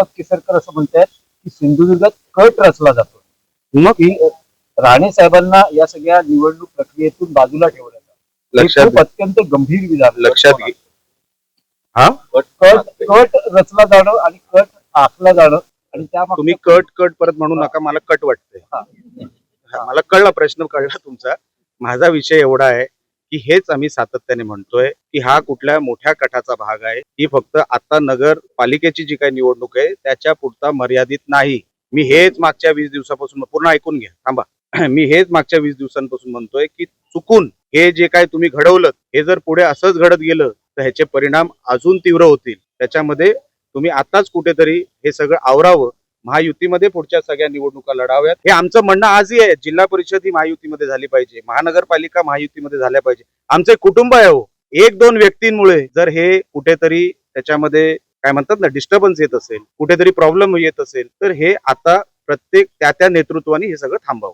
दीपक केसरकर असं म्हणतात की सिंधुदुर्गात कट रचला जातो. मग? राणे साहेबांना या सगळ्या निवडणूक प्रक्रियेतून बाजूला ठेवण्याचा. अत्यंत गंभीर विधान लक्षात घे हा? कट कट रचला जाणं आणि कट आखला जाणं आणि त्या तुम्ही कट कट परत म्हणू नका मला कट वाटतंय. मला कळला प्रश्न कळला तुमचा. माझा विषय एवढा आहे. की हेच आम्ही सातत्याने म्हणतोय की हा कुठल्या मोठ्या कटाचा भाग आहे. ही फक्त आता नगर पालिकेची जी काही निवडणूक आहे त्याच्या पुरता मर्यादित नाही. मी हेच मागच्या वीस दिवसापासून पूर्ण ऐकून घ्या थांबा. मी हेच मागच्या वीस दिवसांपासून म्हणतोय की चुकून हे जे काय तुम्ही घडवलं हे जर पुढे असंच घडत गेलं तर ह्याचे परिणाम अजून तीव्र होतील. त्याच्यामध्ये तुम्ही आताच कुठेतरी हे सगळं आवरावं. महायुतीमध्ये पुढच्या सगळ्या निवडणुका लढाव्यात. हे आमचं म्हणणं आजही आहे. जिल्हा परिषद ही महायुतीमध्ये झाली पाहिजे. महानगरपालिका महायुतीमध्ये झाल्या पाहिजे. आमचे कुटुंब आहे हो. एक दोन व्यक्तींमुळे जर हे कुठेतरी त्याच्यामध्ये काय म्हणतात ना डिस्टर्बन्स येत असेल कुठेतरी प्रॉब्लेम येत असेल तर हे आता प्रत्येक त्या त्या नेतृत्वाने हे सगळं थांबावं.